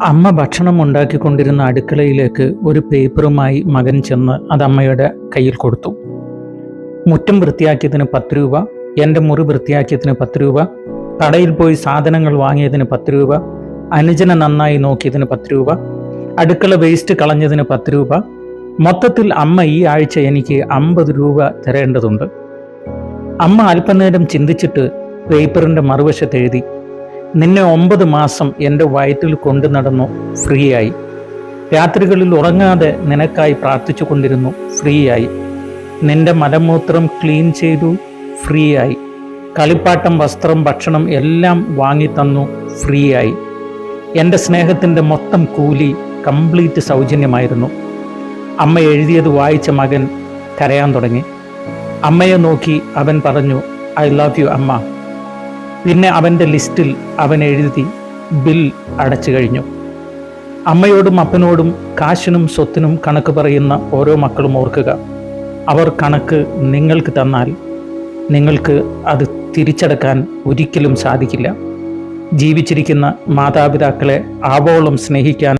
അമ്മ ഭക്ഷണം ഉണ്ടാക്കിക്കൊണ്ടിരുന്ന അടുക്കളയിലേക്ക് ഒരു പേപ്പറുമായി മകൻ ചെന്ന് അത് അമ്മയുടെ കയ്യിൽ കൊടുത്തു. മുറ്റം വൃത്തിയാക്കിയതിന് പത്ത് രൂപ എന്റെ മുറി വൃത്തിയാക്കിയതിന് പത്ത് രൂപ കടയിൽ പോയി സാധനങ്ങൾ വാങ്ങിയതിന് പത്ത് രൂപ അനുജനെ നന്നായി നോക്കിയതിന് പത്ത് രൂപ അടുക്കള വേസ്റ്റ് കളഞ്ഞതിന് പത്ത് രൂപ മൊത്തത്തിൽ അമ്മ ഈ ആഴ്ച എനിക്ക് അമ്പത് രൂപ തരേണ്ടതുണ്ട്. അമ്മ അല്പനേരം ചിന്തിച്ചിട്ട് പേപ്പറിന്റെ മറുവശത്ത് എഴുതി നിന്നെ ഒമ്പത് മാസം എന്റെ വയറ്റിൽ കൊണ്ടു നടന്നു ഫ്രീയായി. രാത്രികളിൽ ഉറങ്ങാതെ നിനക്കായി പ്രാർത്ഥിച്ചു കൊണ്ടിരുന്നു ഫ്രീ ആയി നിന്റെ മലമൂത്രം ക്ലീൻ ചെയ്തു ഫ്രീയായി. കളിപ്പാട്ടം വസ്ത്രം ഭക്ഷണം എല്ലാം വാങ്ങിത്തന്നു ഫ്രീ ആയി എന്റെ സ്നേഹത്തിന്റെ മൊത്തം കൂലി കംപ്ലീറ്റ് സൗജന്യമായിരുന്നു. അമ്മ എഴുതിയത് വായിച്ച മകൻ കരയാൻ തുടങ്ങി. അമ്മയെ നോക്കി അവൻ പറഞ്ഞു ഐ ലവ് യു അമ്മ. പിന്നെ അവന്റെ ലിസ്റ്റിൽ അവൻ എഴുതി ബിൽ അടച്ചു കഴിഞ്ഞു. അമ്മയോടും അപ്പനോടും കാശിനും സ്വത്തിനും കണക്ക് പറയുന്ന ഓരോ മക്കളും ഓർക്കുക. അവർ കണക്ക് നിങ്ങൾക്ക് തന്നാൽ നിങ്ങൾക്ക് അത് തിരിച്ചടക്കാൻ ഒരിക്കലും സാധിക്കില്ല. ജീവിച്ചിരിക്കുന്ന മാതാപിതാക്കളെ ആവോളം സ്നേഹിക്കാൻ